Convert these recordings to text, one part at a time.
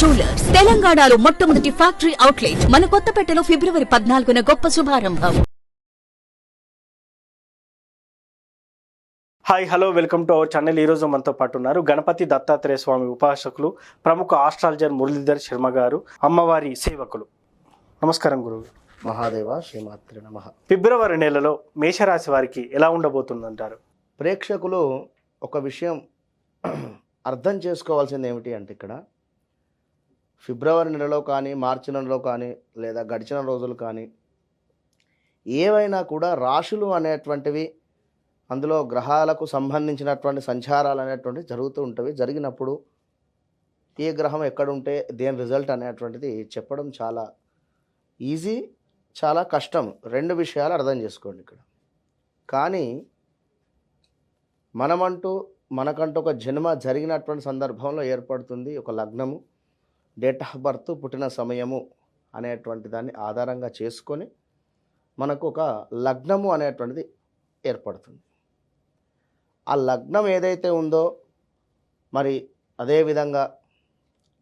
Jewellers తెలంగాణలో మొట్టమొదటి factory outlet మన కొత్తపేటలో ఫిబ్రవరి పద్నాలుగున గొప్ప శుభారంభం. Hi hello welcome to our channel ఈరోజు మనతో పాటు ఉన్నారు గణపతి దత్తాత్రేయ స్వామి ఉపాసకులు ప్రముఖ ఆస్ట్రాలజర్ మురళీధర్ శర్మ గారు అమ్మవారి సేవకులు. నమస్కారం గురువు. మహాదేవ శ్రీమాత్రి నమ. ఫిబ్రవరి నెలలో మేషరాశి వారికి ఎలా ఉండబోతుందంటారు? ప్రేక్షకులు ఒక విషయం అర్థం చేసుకోవాల్సింది ఏమిటి అంటే ఇక్కడ ఫిబ్రవరి నెలలో కానీ మార్చి నెలలో కానీ లేదా గడిచిన రోజులు కానీ ఏవైనా కూడా రాశులు అనేటువంటివి అందులో గ్రహాలకు సంబంధించినటువంటి సంచారాలు అనేటువంటివి జరుగుతూ ఉంటవి. జరిగినప్పుడు ఏ గ్రహం ఎక్కడుంటే దేని రిజల్ట్ అనేటువంటిది చెప్పడం చాలా ఈజీ చాలా కష్టం. రెండు విషయాలు అర్థం చేసుకోండి ఇక్కడ. కానీ మనమంటూ మనకంటూ ఒక జన్మ జరిగినటువంటి సందర్భంలో ఏర్పడుతుంది ఒక లగ్నము. డేట్ ఆఫ్ బర్త్ పుట్టిన సమయము అనేటువంటి దాన్ని ఆధారంగా చేసుకొని మనకు ఒక లగ్నము అనేటువంటిది ఏర్పడుతుంది. ఆ లగ్నం ఏదైతే ఉందో మరి అదేవిధంగా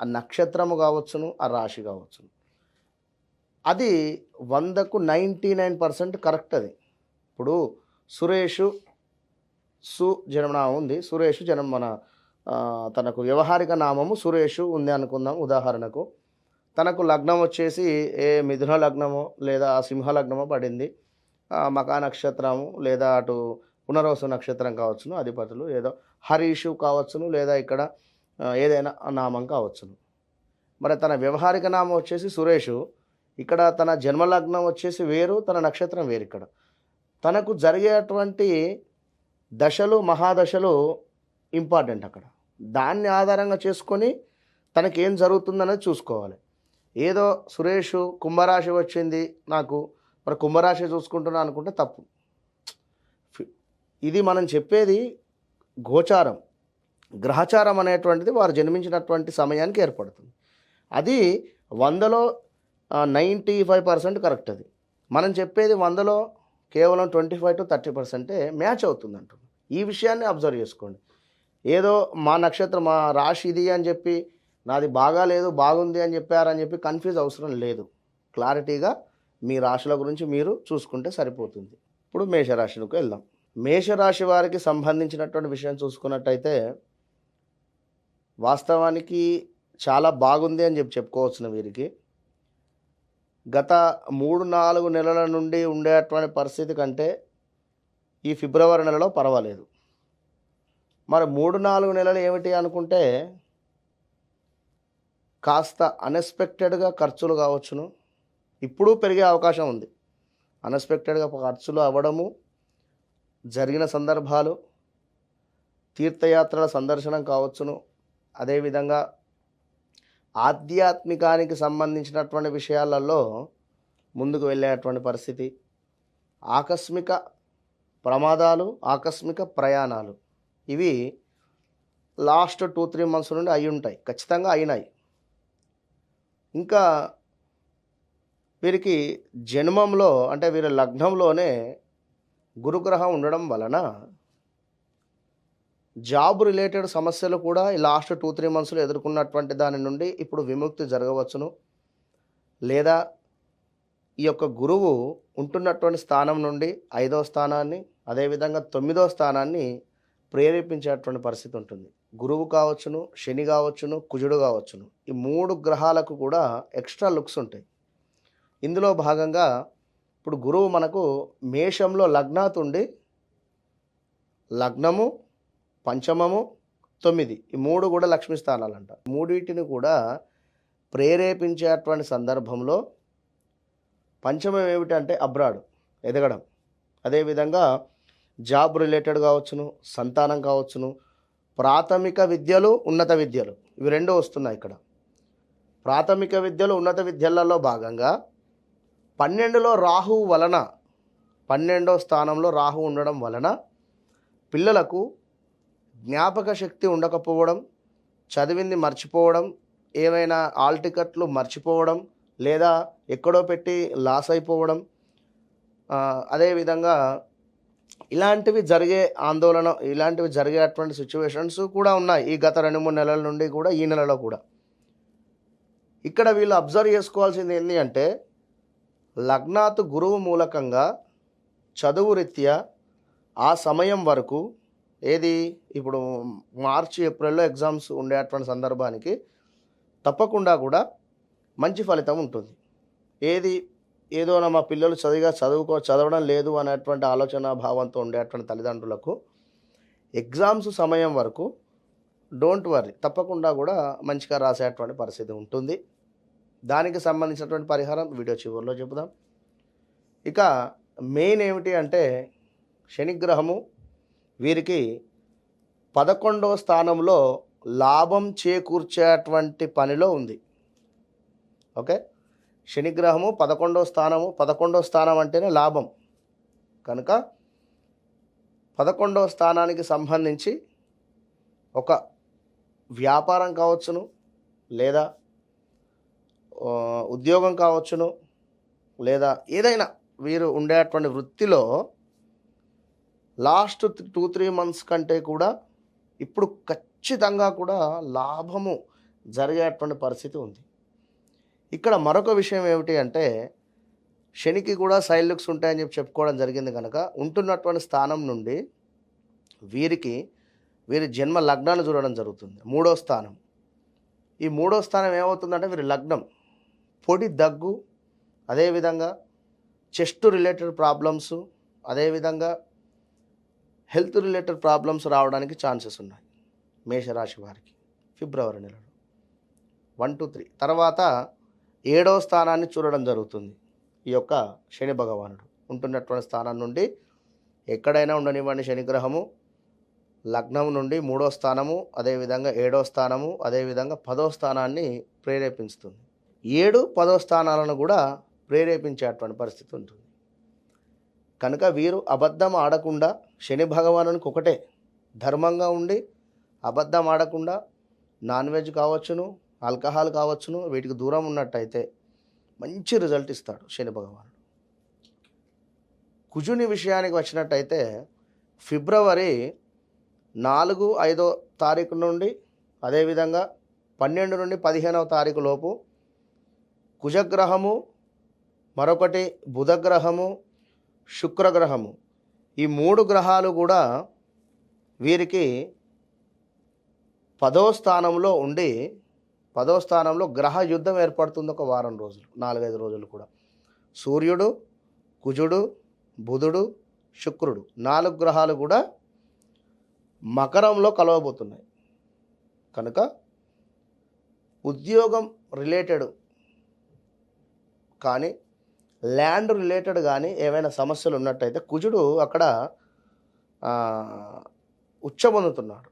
ఆ నక్షత్రము కావచ్చును ఆ రాశి కావచ్చును. అది వందకు నైంటీ నైన్ పర్సెంట్ కరెక్ట్ అది. ఇప్పుడు సురేషు సు జన్మనామం ఉంది. సురేష్ జన్మ మన తనకు వ్యవహారిక నామము సురేషు ఉంది అనుకుందాం ఉదాహరణకు. తనకు లగ్నం వచ్చేసి ఏ మిథున లగ్నమో లేదా సింహ లగ్నమో పడింది. ఆ, మకా నక్షత్రము లేదా అటు పునర్వసు నక్షత్రం కావచ్చును అధిపతులు ఏదో హరీషు కావచ్చును లేదా ఇక్కడ ఏదైనా నామం కావచ్చును. మరి తన వ్యవహారిక నామం వచ్చేసి సురేషు ఇక్కడ తన జన్మలగ్నం వచ్చేసి వేరు తన నక్షత్రం వేరు ఇక్కడ. తనకు జరిగేటువంటి దశలు మహాదశలు ఇంపార్టెంట్ అక్కడ. దాన్ని ఆధారంగా చేసుకొని తనకి ఏం జరుగుతుందనేది చూసుకోవాలి. ఏదో సురేష్ కుంభరాశి వచ్చింది నాకు మరి కుంభరాశి చూసుకుంటున్నా అనుకుంటే తప్పు. ఫి- ఇది మనం చెప్పేది గోచారం. గ్రహచారం అనేటువంటిది వారు జన్మించినటువంటి సమయానికి ఏర్పడుతుంది. అది వందలో నైంటీ ఫైవ్ పర్సెంట్ కరెక్ట్ అది. మనం చెప్పేది వందలో కేవలం ట్వంటీ ఫైవ్ టు థర్టీ పర్సెంటే మ్యాచ్ అవుతుంది అంటున్నాం ఈ విషయాన్ని అబ్జర్వ్ చేసుకోండి. ఏదో మా నక్షత్రం మా రాశి ఇది అని చెప్పి నాది బాగా లేదు బాగుంది అని చెప్పారని చెప్పి కన్ఫ్యూజ్ అవసరం లేదు. క్లారిటీగా మీ రాశుల గురించి మీరు చూసుకుంటే సరిపోతుంది. ఇప్పుడు మేషరాశికి వెళ్దాం. మేషరాశి వారికి సంబంధించినటువంటి విషయం చూసుకున్నట్టయితే వాస్తవానికి చాలా బాగుంది అని చెప్పి చెప్పుకోవచ్చును వీరికి. గత మూడు నాలుగు నెలల నుండి ఉండేటువంటి పరిస్థితి కంటే ఈ ఫిబ్రవరి నెలలో పర్వాలేదు. మరి మూడు నాలుగు నెలలు ఏమిటి అనుకుంటే కాస్త అన్ఎక్స్పెక్టెడ్గా ఖర్చులు కావచ్చును. ఇప్పుడు పెరిగే అవకాశం ఉంది. అన్ఎక్స్పెక్టెడ్గా ఖర్చులు అవ్వడము జరిగిన సందర్భాలు తీర్థయాత్రల సందర్శనం కావచ్చును. అదేవిధంగా ఆధ్యాత్మికానికి సంబంధించినటువంటి విషయాలలో ముందుకు వెళ్ళేటువంటి పరిస్థితి. ఆకస్మిక ప్రమాదాలు ఆకస్మిక ప్రయాణాలు. ఇవి లాస్ట్ టూ త్రీ మంత్స్ నుండి అయి ఉంటాయి. ఖచ్చితంగా అయినాయి. ఇంకా వీరికి జన్మంలో అంటే వీరి లగ్నంలోనే గురుగ్రహం ఉండడం వలన జాబ్ రిలేటెడ్ సమస్యలు కూడా ఈ లాస్ట్ టూ త్రీ మంత్స్లో ఎదుర్కొన్నటువంటి దాని నుండి ఇప్పుడు విముక్తి జరగవచ్చును. లేదా ఈ యొక్క గురువు ఉంటున్నటువంటి స్థానం నుండి ఐదో స్థానాన్ని అదేవిధంగా తొమ్మిదో స్థానాన్ని ప్రేరేపించేటువంటి పరిస్థితి ఉంటుంది. గురువు కావచ్చును శని కావచ్చును కుజుడు కావచ్చును. ఈ మూడు గ్రహాలకు కూడా ఎక్స్ట్రా లుక్స్ ఉంటాయి. ఇందులో భాగంగా ఇప్పుడు గురువు మనకు మేషంలో లగ్నాతుండి లగ్నము పంచమము తొమ్మిది ఈ మూడు కూడా లక్ష్మీ స్థానాలు అంట మూడింటిని కూడా ప్రేరేపించేటువంటి సందర్భంలో పంచమం ఏమిటంటే అబ్రాడ్ ఎదగడం. అదేవిధంగా జాబ్ రిలేటెడ్ కావచ్చును సంతానం కావచ్చును ప్రాథమిక విద్యలు ఉన్నత విద్యలు. ఇవి రెండు వస్తున్నాయి ఇక్కడ. ప్రాథమిక విద్యలు ఉన్నత విద్యలలో భాగంగా పన్నెండులో రాహు వలన పన్నెండో స్థానంలో రాహు ఉండడం వలన పిల్లలకు జ్ఞాపక శక్తి ఉండకపోవడం చదివింది మర్చిపోవడం ఏమైనా ఆల్ టికెట్లు మర్చిపోవడం లేదా ఎక్కడో పెట్టి లాస్ అయిపోవడం అదేవిధంగా ఇలాంటివి జరిగే ఆందోళన ఇలాంటివి జరిగేటువంటి సిచ్యువేషన్స్ కూడా ఉన్నాయి ఈ గత రెండు మూడు నెలల నుండి కూడా ఈ నెలలో కూడా. ఇక్కడ వీళ్ళు అబ్జర్వ్ చేసుకోవాల్సింది ఏంటి అంటే లగ్నాత్ గురువు మూలకంగా చదువు రీత్యా ఆ సమయం వరకు ఏది ఇప్పుడు మార్చి ఏప్రిల్లో ఎగ్జామ్స్ ఉండేటువంటి సందర్భానికి తప్పకుండా కూడా మంచి ఫలితం ఉంటుంది. ఏది ఏదో నా మా పిల్లలు చదివిగా చదువుకో చదవడం లేదు అనేటువంటి ఆలోచన భావంతో ఉండేటువంటి తల్లిదండ్రులకు ఎగ్జామ్స్ సమయం వరకు డోంట్ వరీ తప్పకుండా కూడా మంచిగా రాసేటువంటి పరిస్థితి ఉంటుంది. దానికి సంబంధించినటువంటి పరిహారం వీడియో చివరిలో చెబుదాం. ఇక మెయిన్ ఏమిటి అంటే శనిగ్రహము వీరికి పదకొండవ స్థానంలో లాభం చేకూర్చేటువంటి పనిలో ఉంది. ఓకే? శనిగ్రహము పదకొండవ స్థానము పదకొండవ స్థానం అంటేనే లాభం. కనుక పదకొండవ స్థానానికి సంబంధించి ఒక వ్యాపారం కావచ్చును లేదా ఉద్యోగం కావచ్చును లేదా ఏదైనా వీరు ఉండేటువంటి వృత్తిలో లాస్ట్ టూ త్రీ మంత్స్ కంటే కూడా ఇప్పుడు ఖచ్చితంగా కూడా లాభము జరిగేటువంటి పరిస్థితి ఉంది. ఇక్కడ మరొక విషయం ఏమిటి అంటే శనికి కూడా సైడ్ లుక్స్ ఉంటాయని చెప్పి చెప్పుకోవడం జరిగింది కనుక ఉంటున్నటువంటి స్థానం నుండి వీరికి వీరి జన్మ లగ్నాన్ని చూడడం జరుగుతుంది. మూడో స్థానం. ఈ మూడో స్థానం ఏమవుతుందంటే వీరి లగ్నం పొడి దగ్గు అదేవిధంగా చెస్ట్ రిలేటెడ్ ప్రాబ్లమ్స్ అదేవిధంగా హెల్త్ రిలేటెడ్ ప్రాబ్లమ్స్ రావడానికి ఛాన్సెస్ ఉన్నాయి మేషరాశి వారికి ఫిబ్రవరి నెలలో. One two three. తర్వాత ఏడవ స్థానాన్ని చూడడం జరుగుతుంది. ఈ యొక్క శని భగవానుడు ఉంటున్నటువంటి స్థానం నుండి ఎక్కడైనా ఉండనివ్వండి శనిగ్రహము. లగ్నం నుండి మూడో స్థానము అదేవిధంగా ఏడో స్థానము అదేవిధంగా పదో స్థానాన్ని ప్రేరేపిస్తుంది ఏడు పదో స్థానాలను కూడా ప్రేరేపించేటువంటి పరిస్థితి ఉంటుంది. కనుక వీరు అబద్ధం ఆడకుండా శని భగవానునికి ఒకటే ధర్మంగా ఉండి అబద్ధం ఆడకుండా నాన్ వెజ్ కావచ్చును ఆల్కహాల్ కావచ్చును వీటికి దూరం ఉన్నట్టయితే మంచి రిజల్ట్ ఇస్తాడు శని భగవానుడు. కుజుని విషయానికి వచ్చినట్టయితే ఫిబ్రవరి నాలుగు ఐదో తారీఖు నుండి అదేవిధంగా పన్నెండు నుండి పదిహేనవ తారీఖు లోపు కుజగ్రహము మరొకటి బుధగ్రహము శుక్రగ్రహము. ఈ మూడు గ్రహాలు కూడా వీరికి పదో స్థానంలో ఉండి పదో స్థానంలో గ్రహ యుద్ధం ఏర్పడుతుంది ఒక వారం రోజులు నాలుగైదు రోజులు కూడా. సూర్యుడు కుజుడు బుధుడు శుక్రుడు నాలుగు గ్రహాలు కూడా మకరంలో కలవబోతున్నాయి. కనుక ఉద్యోగం రిలేటెడ్ కానీ ల్యాండ్ రిలేటెడ్ కానీ ఏమైనా సమస్యలు ఉన్నట్టయితే కుజుడు అక్కడ ఆ, ఉచ్చబొందుతున్నాడు.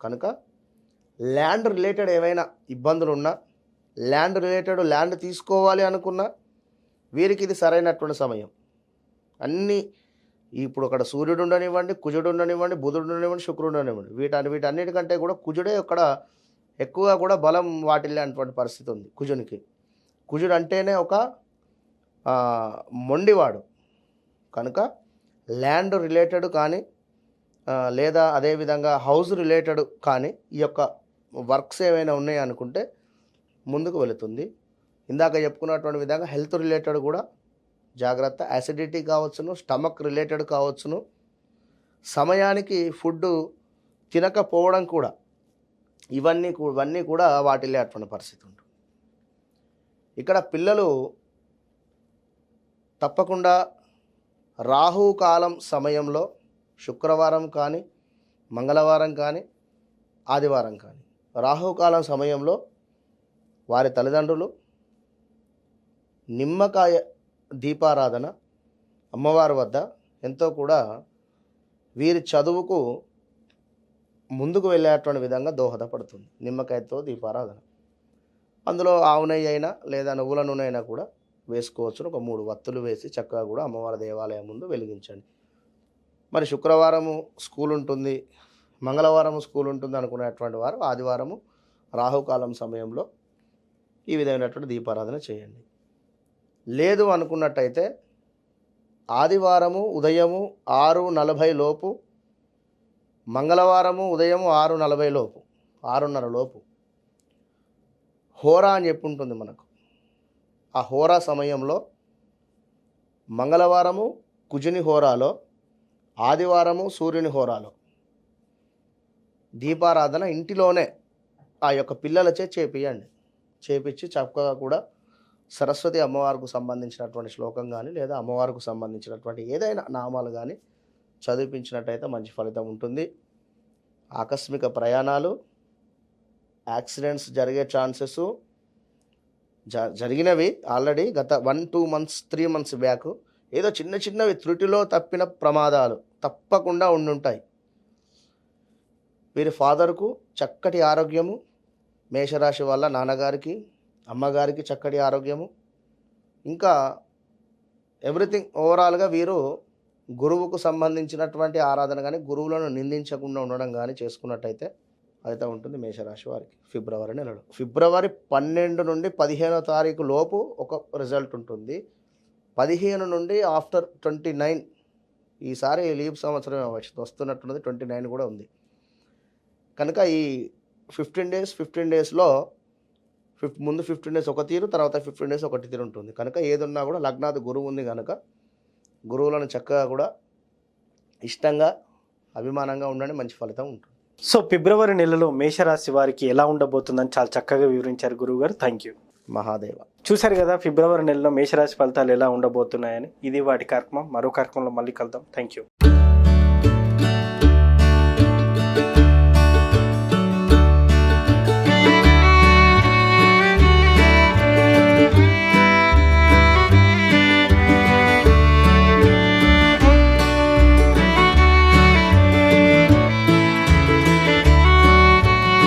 కనుక ల్యాండ్ రిలేటెడ్ ఏమైనా ఇబ్బందులు ఉన్నా ల్యాండ్ రిలేటెడ్ ల్యాండ్ తీసుకోవాలి అనుకున్నా వీరికి ఇది సరైనటువంటి సమయం. అన్నీ ఇప్పుడు అక్కడ సూర్యుడు ఉండనివ్వండి కుజుడు ఉండనివ్వండి బుధుడు ఉండనివ్వండి శుక్రుడు ఉండనివ్వండి. వీటి వీటన్నిటికంటే కూడా కుజుడే అక్కడ ఎక్కువగా కూడా బలం వాటిల్లేనటువంటి పరిస్థితి ఉంది కుజునికి. కుజుడు అంటేనే ఒక మొండివాడు. కనుక ల్యాండ్ రిలేటెడ్ కానీ లేదా అదేవిధంగా హౌస్ రిలేటెడ్ కానీ ఈ యొక్క వర్క్స్ ఏమైనా ఉన్నాయా అనుకుంటే ముందుకు వెళుతుంది. ఇందాక చెప్పుకున్నటువంటి విధంగా హెల్త్ రిలేటెడ్ కూడా జాగ్రత్త. యాసిడిటీ కావచ్చును స్టమక్ రిలేటెడ్ కావచ్చును. సమయానికి ఫుడ్ తినకపోవడం కూడా ఇవన్నీ ఇవన్నీ కూడా వాటిల్లే అటువంటి పరిస్థితి ఉంటుంది. ఇక్కడ పిల్లలు తప్పకుండా రాహుకాలం సమయంలో శుక్రవారం కానీ మంగళవారం కానీ ఆదివారం కానీ రాహుకాలం సమయంలో వారి తల్లిదండ్రులు నిమ్మకాయ దీపారాధన అమ్మవారి వద్ద ఎంతో కూడా వీరి చదువుకు ముందుకు వెళ్ళేటువంటి విధంగా దోహదపడుతుంది. నిమ్మకాయతో దీపారాధన. అందులో ఆవు నెయ్యి అయినా లేదా నువ్వుల నూనె అయినా కూడా వేసుకోవచ్చు ఒక మూడు వత్తులు వేసి చక్కగా కూడా అమ్మవారి దేవాలయం ముందు వెలిగించండి. మరి శుక్రవారము స్కూల్ ఉంటుంది. మంగళవారం స్కూల్ ఉంటుంది అనుకునేటువంటి వారు ఆదివారము రాహుకాలం సమయంలో ఈ విధమైనటువంటి దీపారాధన చేయండి. లేదు అనుకున్నట్టయితే ఆదివారము ఉదయము ఆరు నలభై లోపు మంగళవారము ఉదయం ఆరు నలభై లోపు ఆరున్నర లోపు. హోరా అని చెప్పి ఉంటుంది మనకు. ఆ హోరా సమయంలో మంగళవారము కుజుని హోరాలో ఆదివారము సూర్యుని హోరాలో దీపారాధన ఇంటిలోనే ఆ యొక్క పిల్లలచే చేపియండి. చేపించి చక్కగా కూడా సరస్వతి అమ్మవారికి సంబంధించినటువంటి శ్లోకం కానీ లేదా అమ్మవారికి సంబంధించినటువంటి ఏదైనా నామాలు కానీ చదివించినట్టయితే మంచి ఫలితం ఉంటుంది. ఆకస్మిక ప్రయాణాలు యాక్సిడెంట్స్ జరిగే ఛాన్సెస్ జ జరిగినవి ఆల్రెడీ గత one two months three months back ఏదో చిన్న చిన్నవి త్రుటిలో తప్పిన ప్రమాదాలు తప్పకుండా ఉండుంటాయి. వీరి ఫాదర్కు చక్కటి ఆరోగ్యము మేషరాశి వల్ల నాన్నగారికి అమ్మగారికి చక్కటి ఆరోగ్యము. ఇంకా ఎవ్రీథింగ్ ఓవరాల్గా వీరు గురువుకు సంబంధించినటువంటి ఆరాధన కానీ గురువులను నిందించకుండా ఉండడం కానీ చేసుకున్నట్టయితే అయితే ఉంటుంది మేషరాశి వారికి ఫిబ్రవరి నెలలో. ఫిబ్రవరి పన్నెండు నుండి పదిహేనో తారీఖు లోపు ఒక రిజల్ట్ ఉంటుంది. పదిహేను నుండి ఆఫ్టర్ ట్వంటీ నైన్ ఈసారి లీవ్ సంవత్సరం వచ్చి- వస్తున్నట్టున్నది ట్వంటీ నైన్ కూడా ఉంది. కనుక ఈ ఫిఫ్టీన్ డేస్ ఫిఫ్టీన్ డేస్లో ఫిఫ్ ముందు ఫిఫ్టీన్ డేస్ ఒక తీరు తర్వాత ఫిఫ్టీన్ డేస్ ఒకటి తీరు ఉంటుంది. కనుక ఏదున్నా కూడా లగ్నాథ్ గురువు ఉంది కనుక గురువులను చక్కగా కూడా ఇష్టంగా అభిమానంగా ఉండండి మంచి ఫలితం ఉంటుంది. సో ఫిబ్రవరి నెలలో మేషరాశి వారికి ఎలా ఉండబోతుందని చాలా చక్కగా వివరించారు గురువు గారు థ్యాంక్ యూ మహాదేవ. చూశారు కదా ఫిబ్రవరి నెలలో మేషరాశి ఫలితాలు ఎలా ఉండబోతున్నాయని. ఇది వాటి కార్యక్రమం. మరో కార్యక్రమంలో మళ్ళీ కలుద్దాం. Thank you